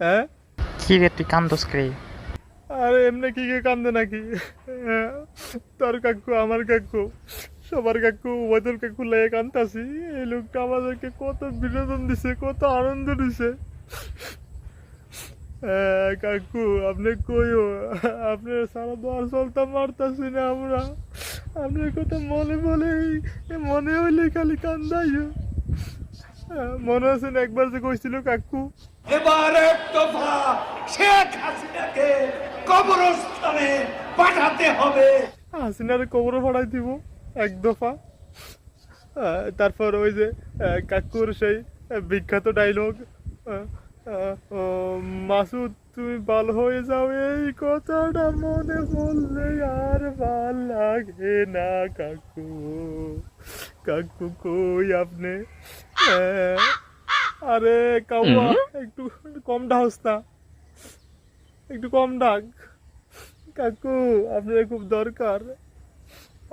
হ্যাঁ কি রে তুই কান্দোস আরে এমনি কি কে কান্দে নাকি? তোর কাকু, আমার কাকু, সবার কাকু, ওদের কাকু লেগে কান্দাছি। এই লোকটা আমাদেরকে কত বিনোদন দিছে, কত আনন্দ দিছে। কাকু, আপনি কইও আপনি সারা দর চলতাম, মারতাছি না আমরা। আপনার কথা মনে বলে মনে হইলে খালি কান্দাইও। মনে আছে একবার যে কইছিল কাকু। এবার এক দফা শেখ হাসিনাকে কবরস্থানে পাঠাতে হবে। হাসিনার কবর ভাড়াই দিব এক দফা। তারপর ওই যে কাকুর সেই বিখ্যাত ডাইলগ মাসুদ তুমি ভালো হয়ে যাও এই কথাটা মনে বললে আর ভালো লাগে না কাকু। কাকু কই আপনি? আরে কাউয়া একটু কম ডাকস না। একটু কম ডাক। কাকু আপনার খুব দরকার।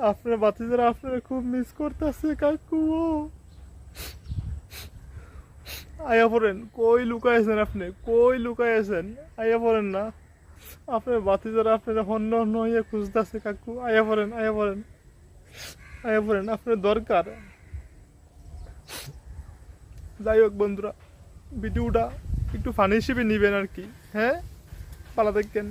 আপনার বাচ্চাদের আপনারা খুব মিস করতেছে কাকু। আয়া পড়েন কই লুকাইছেন আপনি? কই লুকাইছেন আয়া পড়েন না। আপনার বাতিজারা আপনারা হন্য হন্য হইয়া খুঁজতেছে কাকু। আয়া পড়েন আয়া পড়েন। আয়া পড়েন আপনার দরকার। যাই হোক বন্ধুরা ভিডিওটা একটু ফানি হিসেবে নিবেন আর কি হ্যাঁ? পালা দেখেন।